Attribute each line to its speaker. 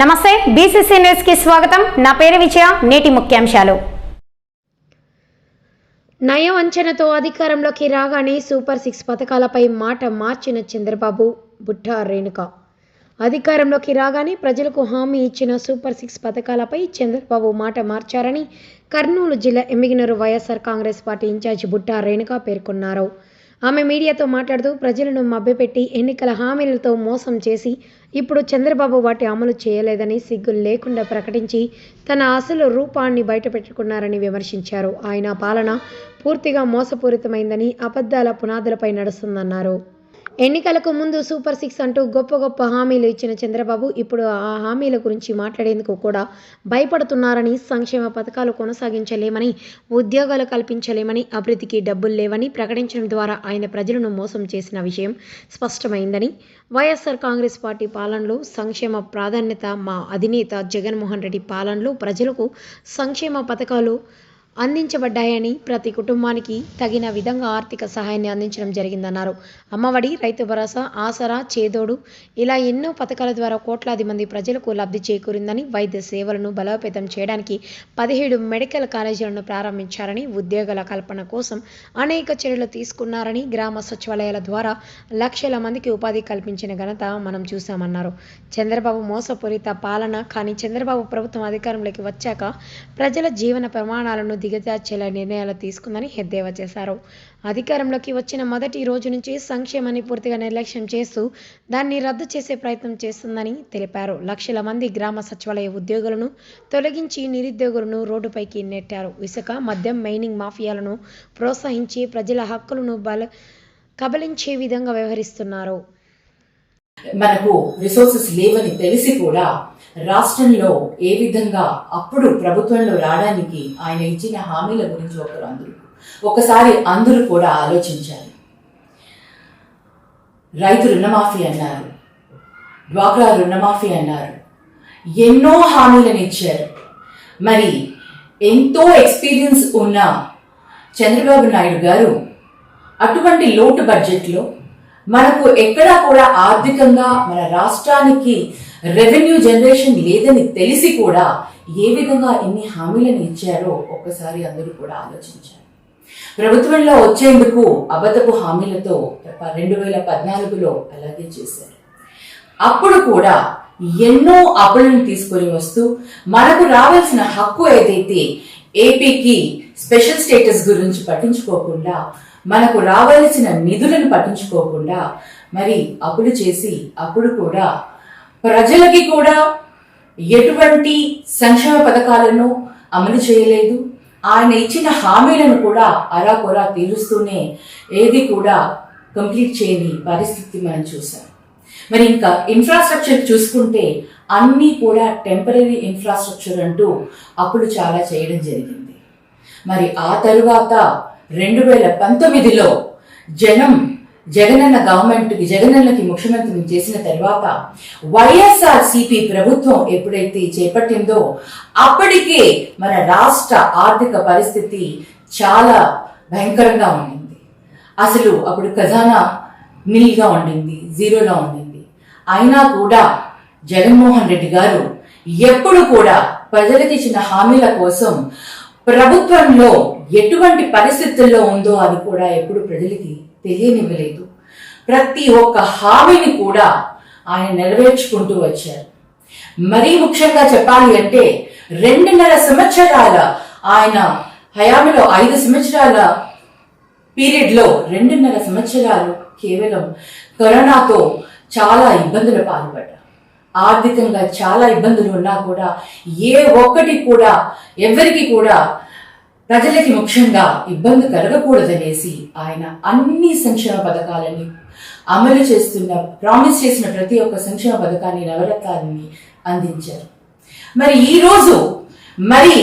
Speaker 1: నమస్తే బీసీసీ న్యూస్కి స్వాగతం. నా పేరు విజయ నేటి ముఖ్యాంశాలు.
Speaker 2: నయం అంచనతో అధికారంలోకి రాగానే సూపర్ సిక్స్ పథకాలపై మాట మార్చిన చంద్రబాబు బుట్టా రేణుక. అధికారంలోకి రాగానే ప్రజలకు హామీ ఇచ్చిన సూపర్ సిక్స్ పథకాలపై చంద్రబాబు మాట మార్చారని కర్నూలు జిల్లా Yemmiganur YSR Congress party incharge Butta Renuka పేర్కొన్నారు. ఆమె మీడియాతో మాట్లాడుతూ ప్రజలను మభ్యపెట్టి ఎన్నికల హామీలతో మోసం చేసి ఇప్పుడు చంద్రబాబు వాటి అమలు చేయలేదని సిగ్గు లేకుండా ప్రకటించి తన అసలు రూపాన్ని బయటపెట్టుకున్నారని విమర్శించారు. ఆయన పాలన పూర్తిగా మోసపూరితమైందని అబద్ధాల పునాదులపై నడుస్తుందన్నారు. ఎన్నికలకు ముందు సూపర్ సిక్స్ అంటూ గొప్ప గొప్ప హామీలు ఇచ్చిన చంద్రబాబు ఇప్పుడు ఆ హామీల గురించి మాట్లాడేందుకు కూడా భయపడుతున్నారని సంక్షేమ పథకాలు కొనసాగించలేమని ఉద్యోగాలు కల్పించలేమని అభివృద్ధికి డబ్బులు లేవని ప్రకటించడం ద్వారా ఆయన ప్రజలను మోసం చేసిన విషయం స్పష్టమైందని వైఎస్ఆర్ కాంగ్రెస్ పార్టీ పాలనలో సంక్షేమ ప్రాధాన్యత మా అధినేత జగన్మోహన్ రెడ్డి పాలనలో ప్రజలకు సంక్షేమ పథకాలు అందించబడ్డాయని ప్రతి కుటుంబానికి తగిన విధంగా ఆర్థిక సహాయాన్ని అందించడం జరిగిందన్నారు. అమ్మఒడి రైతు భరోసా ఆసరా చేదోడు ఇలా ఎన్నో పథకాల ద్వారా కోట్లాది మంది ప్రజలకు లబ్ధి చేకూరిందని వైద్య సేవలను బలోపేతం చేయడానికి పదిహేడు మెడికల్ కాలేజీలను ప్రారంభించారని ఉద్యోగాల కల్పన కోసం అనేక చర్యలు తీసుకున్నారని గ్రామ సచివాలయాల ద్వారా లక్షల మందికి ఉపాధి కల్పించిన ఘనత మనం చూశామన్నారు. చంద్రబాబు మోసపూరిత పాలన కానీ చంద్రబాబు ప్రభుత్వం అధికారంలోకి వచ్చాక ప్రజల జీవన ప్రమాణాలను దిగజార్చేలా నిర్ణయాలు తీసుకుందని ఎద్దేవా చేశారు. అధికారంలోకి వచ్చిన మొదటి రోజు నుంచి సంక్షేమాన్ని పూర్తిగా నిర్లక్ష్యం చేస్తూ దాన్ని రద్దు చేసే ప్రయత్నం చేస్తుందని తెలిపారు. లక్షల మంది గ్రామ సచివాలయ ఉద్యోగులను తొలగించి నిరుద్యోగులను రోడ్డుపైకి నెట్టారు. ఇసుక మద్యం మైనింగ్ మాఫియాలను ప్రోత్సహించి ప్రజల హక్కులను బల కబలించే విధంగా వ్యవహరిస్తున్నారు.
Speaker 3: మనకు రిసోర్సెస్ లేవని తెలిసి కూడా రాష్ట్రంలో ఏ విధంగా అప్పుడు ప్రభుత్వంలో రావడానికి ఆయన ఇచ్చిన హామీల గురించి ఒకరు అందరూ ఒకసారి అందరూ కూడా ఆలోచించాలి. రైతు రుణమాఫీ అన్నారు డ్వాక్రా రుణమాఫీ అన్నారు ఎన్నో హామీలను ఇచ్చారు. మరి ఎంతో ఎక్స్పీరియన్స్ ఉన్న చంద్రబాబు నాయుడు గారు అటువంటి లోటు బడ్జెట్లో మనకు ఎక్కడా కూడా ఆర్థికంగా మన రాష్ట్రానికి రెవెన్యూ జనరేషన్ లేదని తెలిసి కూడా ఏ విధంగా ఎన్ని హామీలను ఇచ్చారో ఒక్కసారి అందరూ కూడా ఆలోచించారు. ప్రభుత్వంలో వచ్చేందుకు అబద్ధపు హామీలతో రెండు వేల పద్నాలుగులో అలాగే చేశారు. అప్పుడు కూడా ఎన్నో అప్పులను తీసుకొని వస్తూ మనకు రావాల్సిన హక్కు ఏదైతే ఏపీకి స్పెషల్ స్టేటస్ గురించి పట్టించుకోకుండా మనకు రావాల్సిన నిధులను పట్టించుకోకుండా మరి అప్పులు చేసి అప్పుడు కూడా ప్రజలకి కూడా ఎటువంటి సంక్షేమ పథకాలను అమలు చేయలేదు. ఆయన ఇచ్చిన హామీలను కూడా అరాకొరా తీరుస్తూనే ఏది కూడా కంప్లీట్ చేయని పరిస్థితి మనం చూసాం మరి ఇంకా ఇన్ఫ్రాస్ట్రక్చర్ చూసుకుంటే అన్నీ కూడా టెంపరీ ఇన్ఫ్రాస్ట్రక్చర్ అంటూ అప్పుడు చాలా చేయడం జరిగింది. మరి ఆ తరువాత రెండు వేల పంతొమ్మిదిలో జనం జగనన్న గవర్నమెంట్కి జగనన్నకి ముఖ్యమంత్రిని చేసిన తర్వాత వైఎస్ఆర్ సిపి ప్రభుత్వం ఎప్పుడైతే చేపట్టిందో అప్పటికే మన రాష్ట్ర ఆర్థిక పరిస్థితి చాలా భయంకరంగా ఉండింది. అసలు అప్పుడు ఖజానా నిల్గా ఉండింది జీరోలో ఉండింది. అయినా కూడా జగన్మోహన్ రెడ్డి గారు ఎప్పుడు కూడా ప్రజలకు ఇచ్చిన హామీల కోసం ప్రభుత్వంలో ఎటువంటి పరిస్థితుల్లో ఉందో అది కూడా ఎప్పుడు ప్రజలకి తెలియనివ్వలేదు. ప్రతి ఒక్క హామీని కూడా ఆయన నెరవేర్చుకుంటూ వచ్చారు. మరీ ముఖ్యంగా చెప్పాలి అంటే రెండున్నర సంవత్సరాల ఆయన హయామిలో ఐదు సంవత్సరాల పీరియడ్లో రెండున్నర సంవత్సరాలు కేవలం కరోనాతో చాలా ఇబ్బందులు పాల్పడ్డారు. ఆర్థికంగా చాలా ఇబ్బందులు ఉన్నా కూడా ఏ ఒక్కటి కూడా ఎవరికి కూడా ప్రజలకి ముఖ్యంగా ఇబ్బంది కలగకూడదనేసి ఆయన అన్ని సంక్షేమ పథకాలని అమలు చేస్తున్న ప్రామిస్ చేసిన ప్రతి ఒక్క సంక్షేమ పథకాన్ని నవరత్నాన్ని అందించారు. మరి ఈరోజు మరి